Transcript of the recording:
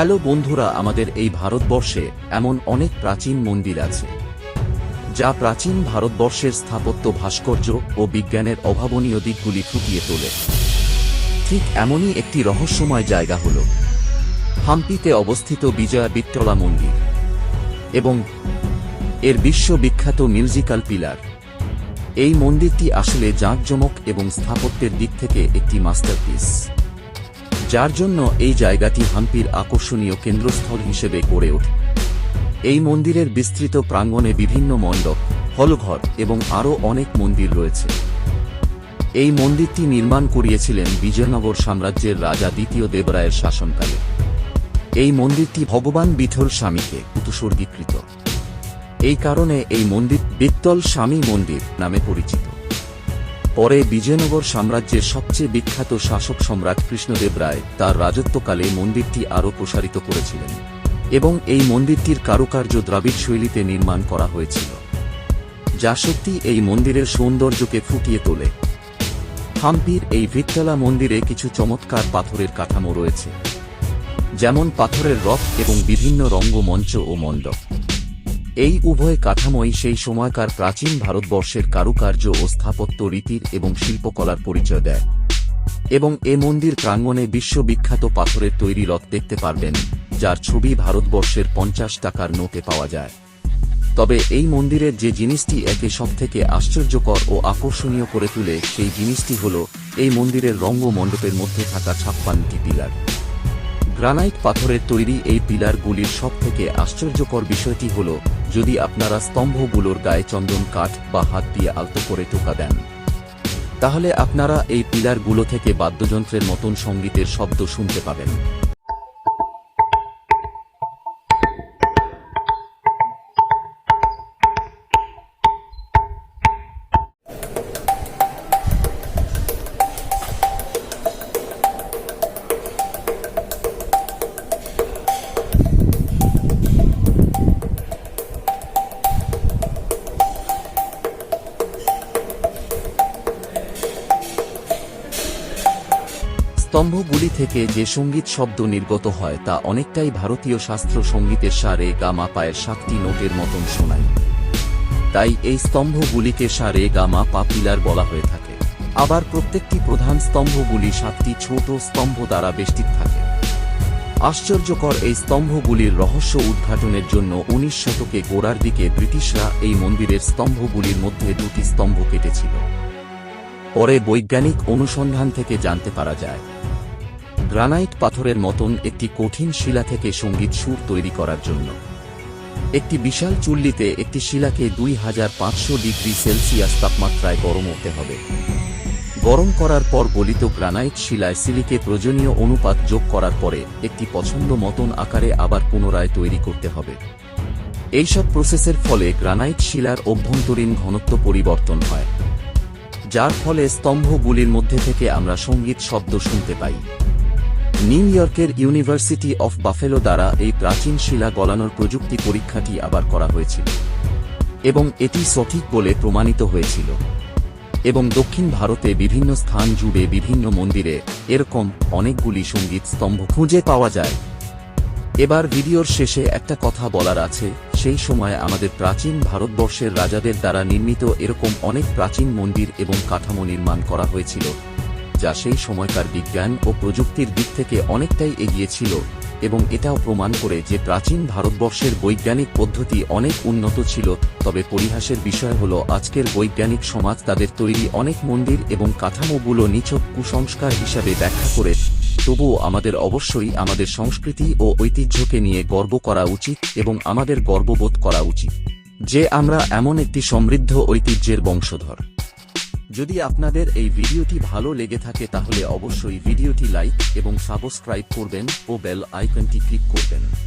Hello বন্ধুরা, আমাদের এই ভারতবর্ষে এমন অনেক প্রাচীন মন্দির আছে, যা প্রাচীন ভারতবর্ষের স্থাপত্য ভাস্কর্য ও বিজ্ঞানের অভাবনীয় দিকগুলি ফুটিয়ে তোলে। ঠিক এমনই একটি রহস্যময় জায়গা হল হাম্পিতে অবস্থিত বিজয়া বিট্টলা মন্দির এবং এর বিশ্ববিখ্যাত মিউজিক্যাল পিলার। এই মন্দিরটি আসলে জাঁকজমক এবং স্থাপত্যের দিক থেকে একটি মাস্টারপিস। যার জন্য এই জায়গাটি হাম্পির আকর্ষণীয় কেন্দ্রস্থল হিসেবে গড়ে ওঠে। এই মন্দিরের বিস্তৃত প্রাঙ্গণে বিভিন্ন মণ্ডপ, হলঘর এবং আরও অনেক মন্দির রয়েছে। এই মন্দিরটি নির্মাণ করিয়েছিলেন বিজয়নগর সাম্রাজ্যের রাজা দ্বিতীয় দেবরায়ের শাসনকালে। এই মন্দিরটি ভগবান বিঠল স্বামীকে উৎসর্গীকৃত এই কারণে এই মন্দির বিত্তল স্বামী মন্দির নামে পরিচিত। পরে বিজয়নগর সাম্রাজ্যের সবচেয়ে বিখ্যাত শাসক সম্রাট কৃষ্ণদেব রায় তার রাজত্বকালে মন্দিরটি আরও প্রসারিত করেছিলেন এবং এই মন্দিরটির কারুকার্য দ্রাবিড় শৈলীতে নির্মাণ করা হয়েছিল, যা সত্যি এই মন্দিরের সৌন্দর্যকে ফুটিয়ে তোলে। হাম্পির এই ভিত্তলা মন্দিরে কিছু চমৎকার পাথরের কাঠামো রয়েছে, যেমন পাথরের রথ এবং বিভিন্ন রঙ্গমঞ্চ ও মণ্ডপ। এই উভয় কাঠামোই সেই সময়কার প্রাচীন ভারতবর্ষের কারুকার্য ও স্থাপত্য রীতির এবং শিল্পকলার পরিচয় দেয়। এবং এ মন্দির প্রাঙ্গণে বিশ্ববিখ্যাত পাথরের তৈরি রথ দেখতে পারবেন, যার ছবি ভারতবর্ষের পঞ্চাশ টাকার নোটে পাওয়া যায়। তবে এই মন্দিরের যে জিনিসটি একে সবথেকে আশ্চর্যকর ও আকর্ষণীয় করে তুলে, সেই জিনিসটি হল এই মন্দিরের রঙ্গমণ্ডপের মধ্যে থাকা ছাপ্পান্নটি পিলার। গ্রানাইট পাথরের তৈরি এই পিলারগুলির সবথেকে আশ্চর্যকর বিষয়টি হল যদি আপনারা স্তম্ভগুলোর গায়ে চন্দন কাঠ বা হাত দিয়ে আলতো করে টোকা দেন। তাহলে আপনারা এই পিলারগুলো থেকে বাদ্যযন্ত্রের মতন সঙ্গীতের শব্দ শুনতে পাবেন। স্তম্ভগুলি থেকে যে সংগীত শব্দ নির্গত হয় তা অনেকটাই ভারতীয় শাস্ত্র সঙ্গীতের সারে গা মা পায়ের সাতটি নোটের মতন শোনায়। তাই এই স্তম্ভগুলিকে সারে গা মা পা পিলার বলা হয়ে থাকে। আবার প্রত্যেকটি প্রধান স্তম্ভগুলি সাতটি ছোট স্তম্ভ দ্বারা বেষ্টিত থাকে। আশ্চর্যকর এই স্তম্ভগুলির রহস্য উদ্ঘাটনের জন্য উনিশ শতকে গোড়ার দিকে ব্রিটিশরা এই মন্দিরের স্তম্ভগুলির মধ্যে দুটি স্তম্ভ কেটেছিল। পরে বৈজ্ঞানিক অনুসন্ধান থেকে জানতে পারা যায়, গ্রানাইট পাথরের মতন একটি কঠিন শিলা থেকে সংগীত সুর তৈরি করার জন্য। একটি বিশাল চুল্লিতে একটি শিলাকে দুই হাজার পাঁচশো ডিগ্রি সেলসিয়াস তাপমাত্রায় গরম হতে হবে। গরম করার পর গলিত গ্রানাইট শিলায় সিলিকে প্রয়োজনীয় অনুপাত যোগ করার পরে একটি পছন্দ মতন আকারে আবার পুনরায় তৈরি করতে হবে। এইসব প্রসেসের ফলে গ্রানাইট শিলার অভ্যন্তরীণ ঘনত্ব পরিবর্তন হয়। যার ফলে স্তম্ভগুলির মধ্যে থেকে আমরা সংগীত শব্দ শুনতে পাই। নিউ ইয়র্কের ইউনিভার্সিটি অফ বাফেলো দ্বারা এই প্রাচীন শিলা গলানোর প্রযুক্তি পরীক্ষাটি আবার করা হয়েছিল। এবং এটি সঠিক বলে প্রমাণিত হয়েছিল। এবং দক্ষিণ ভারতে বিভিন্ন স্থান জুড়ে বিভিন্ন মন্দিরে এরকম অনেকগুলি সংগীত স্তম্ভ খুঁজে পাওয়া যায়। এবার ভিডিওর শেষে একটা কথা বলার আছে। সেই সময় আমাদের প্রাচীন ভারতবর্ষের রাজাদের দ্বারা নির্মিত এরকম অনেক প্রাচীন মন্দির এবং কাঠামো নির্মাণ করা হয়েছিল, যা সেই সময়কার বিজ্ঞান ও প্রযুক্তির দিক থেকে অনেকটাই এগিয়ে ছিল। এবং এটাও প্রমাণ করে যে প্রাচীন ভারতবর্ষের বৈজ্ঞানিক পদ্ধতি অনেক উন্নত ছিল, তবে পরিহাসের বিষয় হল আজকের বৈজ্ঞানিক সমাজ তাদের তৈরি অনেক মন্দির এবং কাঠামোগুলো নিছক কুসংস্কার হিসাবে ব্যাখ্যা করে। তবুও আমাদের অবশ্যই আমাদের সংস্কৃতি ও ঐতিহ্যকে নিয়ে গর্ব করা উচিত এবং আমাদের গর্ববোধ করা উচিত। যে আমরা এমন একটি সমৃদ্ধ ঐতিহ্যের বংশধর। যদি আপনাদের এই ভিডিওটি ভালো লেগে থাকে তাহলে অবশ্যই ভিডিওটি লাইক এবং সাবস্ক্রাইব করবেন ও বেল আইকনটি ক্লিক করবেন।